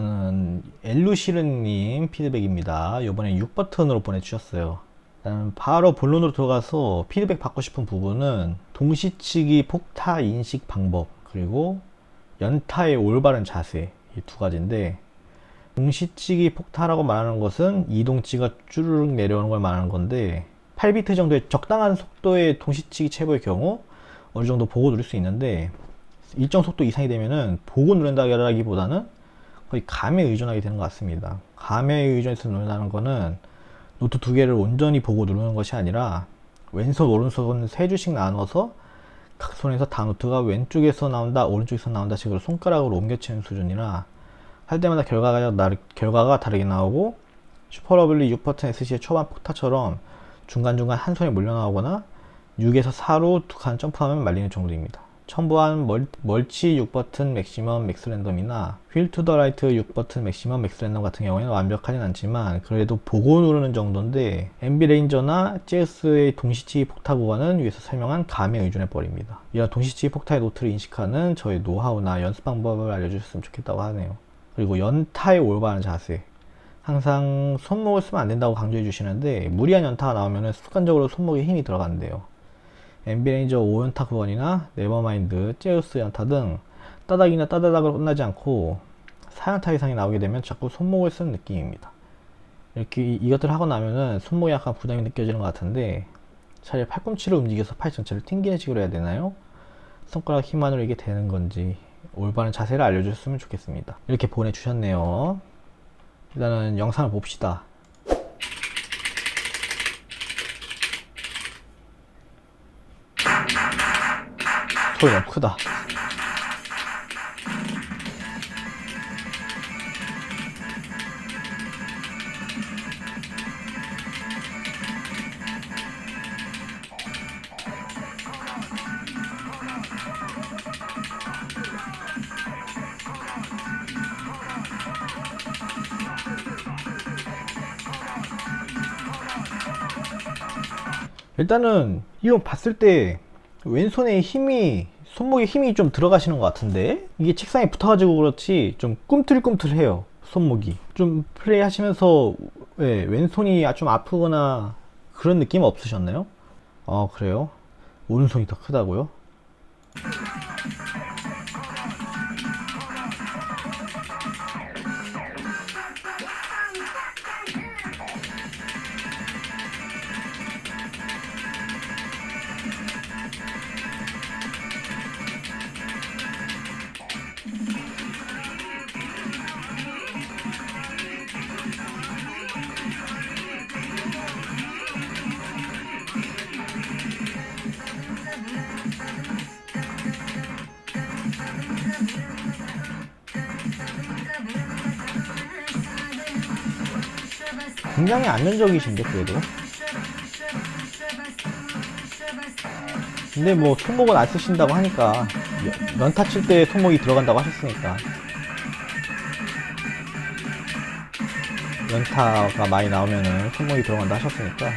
저는 엘루시르님 피드백입니다. 요번에 6버튼으로 보내주셨어요. 바로 본론으로 들어가서 피드백 받고 싶은 부분은 동시치기 폭타 인식 방법 그리고 연타의 올바른 자세 이 두 가지인데 동시치기 폭타라고 말하는 것은 이동치가 쭈르륵 내려오는 걸 말하는 건데 8비트 정도의 적당한 속도의 동시치기 체보의 경우 어느 정도 보고 누를 수 있는데 일정 속도 이상이 되면은 보고 누른다기보다는 거의 감에 의존하게 되는 것 같습니다. 감에 의존해서 누른다는 거는 노트 두 개를 온전히 보고 누르는 것이 아니라 왼손 오른손 세 줄씩 나눠서 각 손에서 다 노트가 왼쪽에서 나온다 오른쪽에서 나온다 식으로 손가락으로 옮겨치는 수준이라 할 때마다 결과가, 다르, 결과가 다르게 나오고 슈퍼러블리 6버튼 SC의 초반 폭타처럼 중간중간 한 손에 몰려 나오거나 6에서 4로 두 칸 점프하면 말리는 정도입니다. 첨부한 멀, 멀치 6버튼 맥시멈 맥스랜덤이나 휠 투 더 라이트 6버튼 맥시멈 맥스랜덤 같은 경우에는 완벽하진 않지만 그래도 보고 누르는 정도인데 MB 레인저나 제우스의 동시치기 폭타 구간은 위에서 설명한 감에 의존해 버립니다. 이런 동시치기 폭타의 노트를 인식하는 저의 노하우나 연습 방법을 알려주셨으면 좋겠다고 하네요. 그리고 연타의 올바른 자세 항상 손목을 쓰면 안 된다고 강조해 주시는데 무리한 연타가 나오면 습관적으로 손목에 힘이 들어가는데요. 엠비레인저 5연타 구간이나 네버마인드, 제우스 연타 등 따닥이나 따다닥으로 끝나지 않고 4연타 이상이 나오게 되면 자꾸 손목을 쓰는 느낌입니다. 이렇게 이- 이것들을 하고 나면은 손목에 약간 부담이 느껴지는 것 같은데 차라리 팔꿈치를 움직여서 팔 전체를 튕기는 식으로 해야 되나요? 손가락 힘만으로 이게 되는 건지 올바른 자세를 알려주셨으면 좋겠습니다. 이렇게 보내주셨네요. 일단은 영상을 봅시다. 너무 크다. 일단은 이거 봤을 때 왼손에 힘이 손목에 힘이 좀 들어가시는 것 같은데 이게 책상에 붙어가지고 그렇지 좀 꿈틀꿈틀해요 손목이 좀 플레이 하시면서 예, 왼손이 좀 아프거나 그런 느낌 없으셨나요? 어 그래요? 오른손이 더 크다고요? 굉장히 안정적이신데 그래도. 근데 뭐 손목은 안 쓰신다고 하니까 연- 연타 칠 때 손목이 들어간다고 하셨으니까. 연타가 많이 나오면은 손목이 들어간다 하셨으니까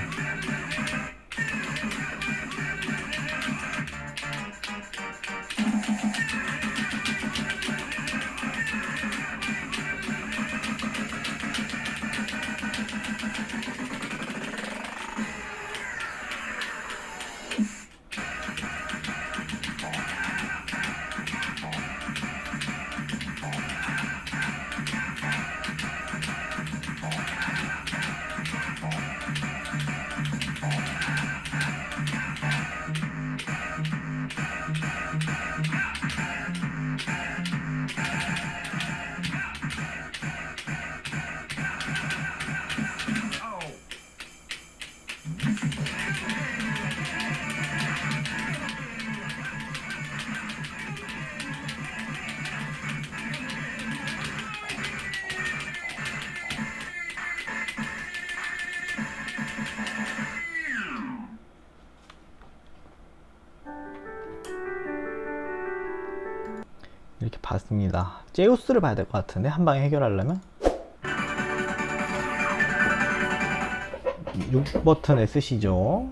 이렇게 봤습니다. 제우스를 봐야 될 것 같은데 한 방에 해결하려면 6버튼 S시죠.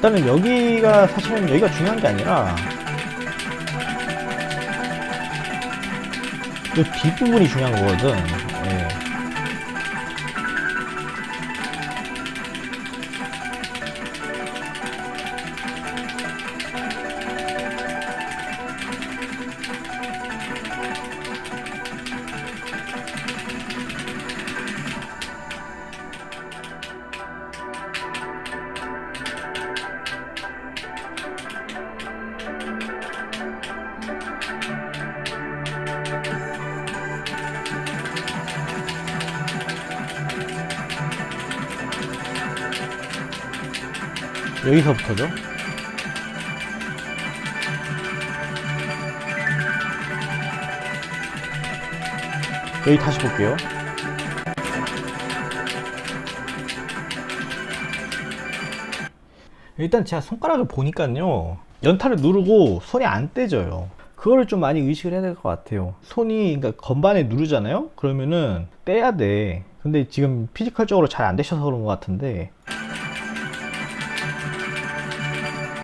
일단은 여기가 사실은 여기가 중요한 게 아니라 이 뒷부분이 중요한 거거든. 여기서부터죠. 여기 다시 볼게요. 일단 제가 손가락을 보니까요. 연타를 누르고 손이 안 떼져요. 그거를 좀 많이 의식을 해야 될 것 같아요. 손이 그러니까 건반에 누르잖아요. 그러면은 떼야 돼. 근데 지금 피지컬적으로 잘 안 되셔서 그런 것 같은데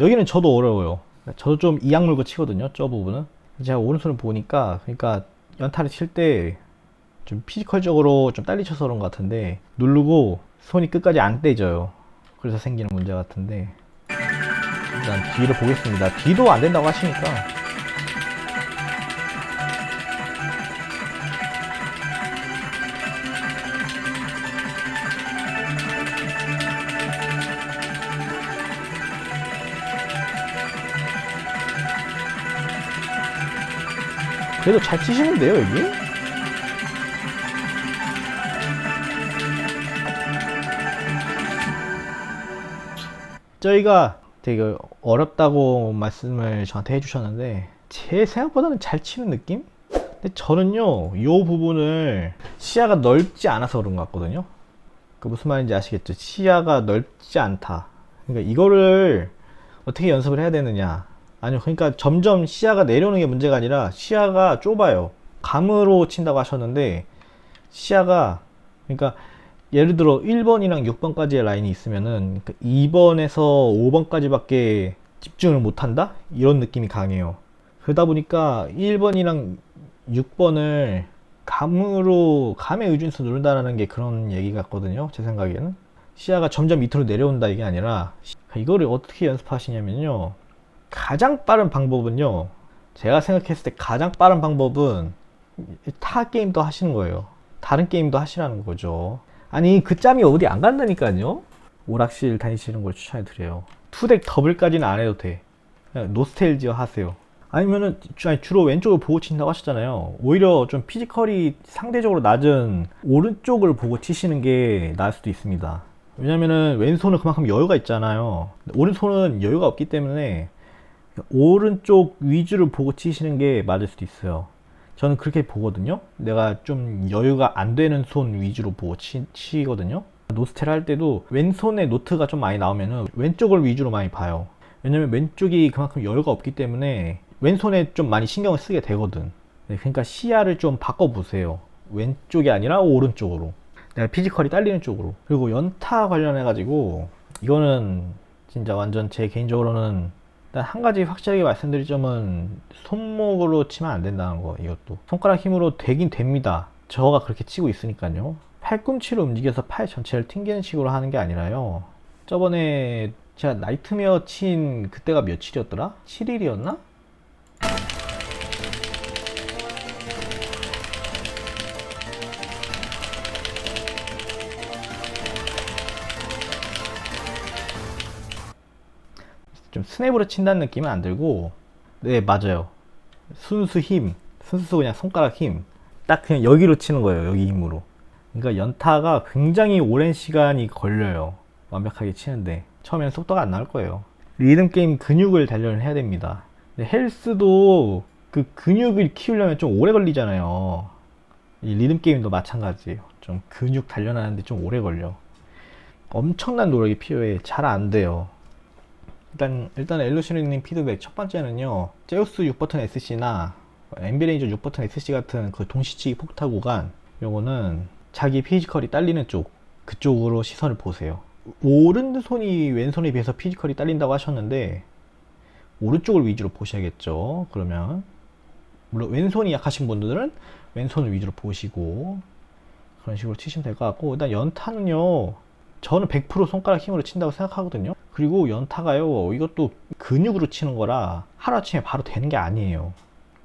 여기는 저도 어려워요. 저도 좀 이악 물고 치거든요. 저 부분은. 제가 오른손을 보니까 그러니까 연타를 칠 때 좀 피지컬적으로 좀 딸리 쳐서 그런 것 같은데 누르고 손이 끝까지 안 떼져요. 그래서 생기는 문제 같은데 일단 뒤를 보겠습니다. 뒤도 안 된다고 하시니까 그래도 잘 치시는데요, 여기? 저희가 되게 어렵다고 말씀을 저한테 해주셨는데 제 생각보다는 잘 치는 느낌? 근데 저는요 이 부분을 시야가 넓지 않아서 그런 것 같거든요 그 무슨 말인지 아시겠죠? 시야가 넓지 않다 그러니까 이거를 어떻게 연습을 해야 되느냐 아니요 그러니까 점점 시야가 내려오는 게 문제가 아니라 시야가 좁아요 감으로 친다고 하셨는데 시야가 그러니까 예를 들어 1번이랑 6번까지의 라인이 있으면은 2번에서 5번까지밖에 집중을 못한다? 이런 느낌이 강해요. 그러다 보니까 1번이랑 6번을 감으로, 감의 의존에서 누른다라는 게 그런 얘기 같거든요. 제 생각에는. 시야가 점점 밑으로 내려온다 이게 아니라 이거를 어떻게 연습하시냐면요. 가장 빠른 방법은요. 제가 생각했을 때 가장 빠른 방법은 타 게임도 하시는 거예요. 다른 게임도 하시라는 거죠. 아니 그 짬이 어디 안 간다니까요 오락실 다니시는 걸 추천해 드려요 투덱 더블까지는 안 해도 돼 노스텔지어 하세요 아니면은 주- 아니, 주로 왼쪽을 보고 친다고 하셨잖아요 오히려 좀 피지컬이 상대적으로 낮은 오른쪽을 보고 치시는 게 나을 수도 있습니다 왜냐면은 왼손은 그만큼 여유가 있잖아요 오른손은 여유가 없기 때문에 오른쪽 위주를 보고 치시는 게 맞을 수도 있어요 저는 그렇게 보거든요. 내가 좀 여유가 안 되는 손 위주로 보고 치, 치거든요. 노스텔 할 때도 왼손에 노트가 좀 많이 나오면은 왼쪽을 위주로 많이 봐요. 왜냐면 왼쪽이 그만큼 여유가 없기 때문에 왼손에 좀 많이 신경을 쓰게 되거든. 네, 그러니까 시야를 좀 바꿔보세요. 왼쪽이 아니라 오른쪽으로. 내가 피지컬이 딸리는 쪽으로. 그리고 연타 관련해가지고 이거는 진짜 완전 제 개인적으로는 일단 한 가지 확실하게 말씀드릴 점은 손목으로 치면 안 된다는 거 이것도 손가락 힘으로 되긴 됩니다 저가 그렇게 치고 있으니까요 팔꿈치로 움직여서 팔 전체를 튕기는 식으로 하는 게 아니라요 저번에 제가 나이트메어 친 그때가 며칠이었더라? 7일이었나? 스냅으로 친다는 느낌은 안 들고 네 맞아요. 순수 힘 순수 그냥 손가락 힘. 딱 그냥 여기로 치는 거예요 여기 힘으로. 그러니까 연타가 굉장히 오랜 시간이 걸려요 완벽하게 치는데. 처음에는 속도가 안 나올 거예요. 리듬 게임 근육을 단련을 해야 됩니다. 헬스도 그 근육을 키우려면 좀 오래 걸리잖아요. 이 리듬 게임도 마찬가지예요 좀 근육 단련하는데 좀 오래 걸려. 엄청난 노력이 필요해. 잘 안 돼요 일단 일단 엘루시님 피드백 첫 번째는요 제우스 6버튼 SC나 엠비레인저 6버튼 SC 같은 그 동시치기 폭타 구간 요거는 자기 피지컬이 딸리는 쪽 그쪽으로 시선을 보세요 오른손이 왼손에 비해서 피지컬이 딸린다고 하셨는데 오른쪽을 위주로 보셔야겠죠. 그러면 물론 왼손이 약하신 분들은 왼손을 위주로 보시고 그런 식으로 치시면 될 것 같고 일단 연타는요 저는 100% 손가락 힘으로 친다고 생각하거든요. 그리고 연타가요 이것도 근육으로 치는 거라 하루아침에 바로 되는 게 아니에요.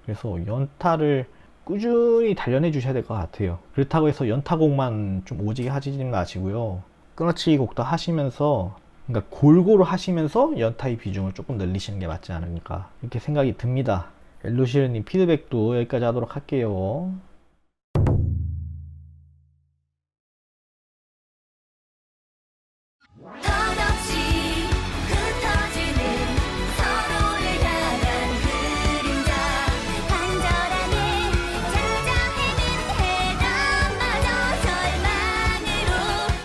그래서 연타를 꾸준히 단련해 주셔야 될 것 같아요. 그렇다고 해서 연타곡만 좀 오지게 하지 마시고요. 끊어치기 곡도 하시면서 그러니까 골고루 하시면서 연타의 비중을 조금 늘리시는 게 맞지 않을까 이렇게 생각이 듭니다. 엘루시르님 피드백도 여기까지 하도록 할게요